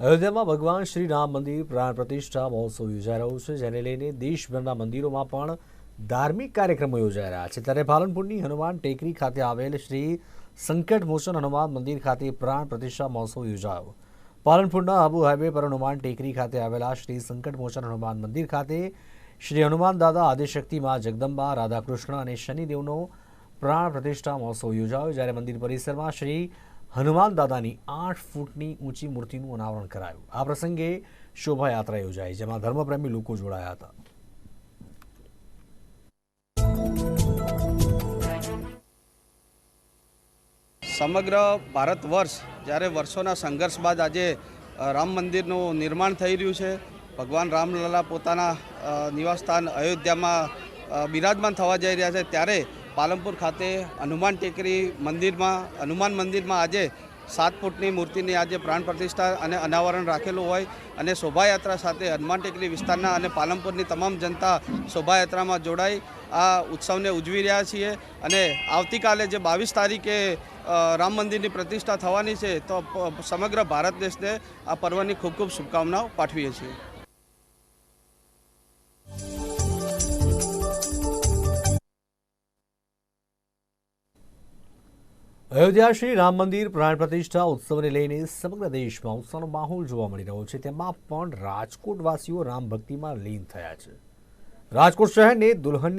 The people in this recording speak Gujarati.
અયોધ્યામાં ભગવાન શ્રી રામ મંદિર પ્રાણ પ્રતિષ્ઠા મહોત્સવ યોજાઈ રહ્યો છે, જેને લઈને દેશભરના મંદિરોમાં પણ ધાર્મિક કાર્યક્રમો યોજાઈ રહ્યા છે. ત્યારે પાલનપુરની હનુમાન ટેકરી ખાતે આવેલ શ્રી સંકટ મોચન હનુમાન મંદિર ખાતે પ્રાણ પ્રતિષ્ઠા મહોત્સવ યોજાયો. પાલનપુરના આબુ હાઈવે પર હનુમાન ટેકરી ખાતે આવેલા શ્રી સંકટ મોચન હનુમાન મંદિર ખાતે શ્રી હનુમાન દાદા આદિશક્તિમાં જગદંબા, રાધાકૃષ્ણ અને શનિદેવનો પ્રાણ પ્રતિષ્ઠા મહોત્સવ યોજાયો. જ્યારે મંદિર પરિસરમાં શ્રી હનુમાન દાદાની આઠ ફૂટની ઊંચી મૂર્તિનું અનાવરણ કરાયું. આ પ્રસંગે શોભાયાત્રા યોજાઈ, જેમાં ધર્મપ્રેમી લોકો જોડાયા હતા. સમગ્ર ભારત વર્ષ, જ્યારે વર્ષોના સંઘર્ષ બાદ આજે રામ મંદિરનું નિર્માણ થઈ રહ્યું છે. ભગવાન રામલલા પોતાના નિવાસસ્થાન અયોધ્યામાં બિરાજમાન થવા જઈ રહ્યા છે. ત્યારે પાલનપુર ખાતે હનુમાન ટેકરી મંદિરમાં, હનુમાન મંદિરમાં આજે સાત ફૂટની મૂર્તિની આજે પ્રાણ પ્રતિષ્ઠા અને અનાવરણ રાખેલું હોય અને શોભાયાત્રા સાથે હનુમાન ટેકરી વિસ્તારના અને પાલનપુરની તમામ જનતા શોભાયાત્રામાં જોડાઈ આ ઉત્સવને ઉજવી રહ્યા છીએ. અને આવતીકાલે જે બાવીસ તારીખે રામ મંદિરની પ્રતિષ્ઠા થવાની છે, તો સમગ્ર ભારત દેશને આ પર્વની ખૂબ ખૂબ શુભકામનાઓ પાઠવીએ છીએ. અયોધ્યા શ્રી રામ મંદિર પ્રાણ પ્રતિષ્ઠા ઉત્સવને લઈને સમગ્ર દેશમાં ઉત્સવનો માહોલ જોવા મળી રહ્યો છે. તેમાં પણ રાજકોટવાસીઓ રામ ભક્તિમાં લીન થયા છે. રાજકોટ શહેરને દુલ્હનની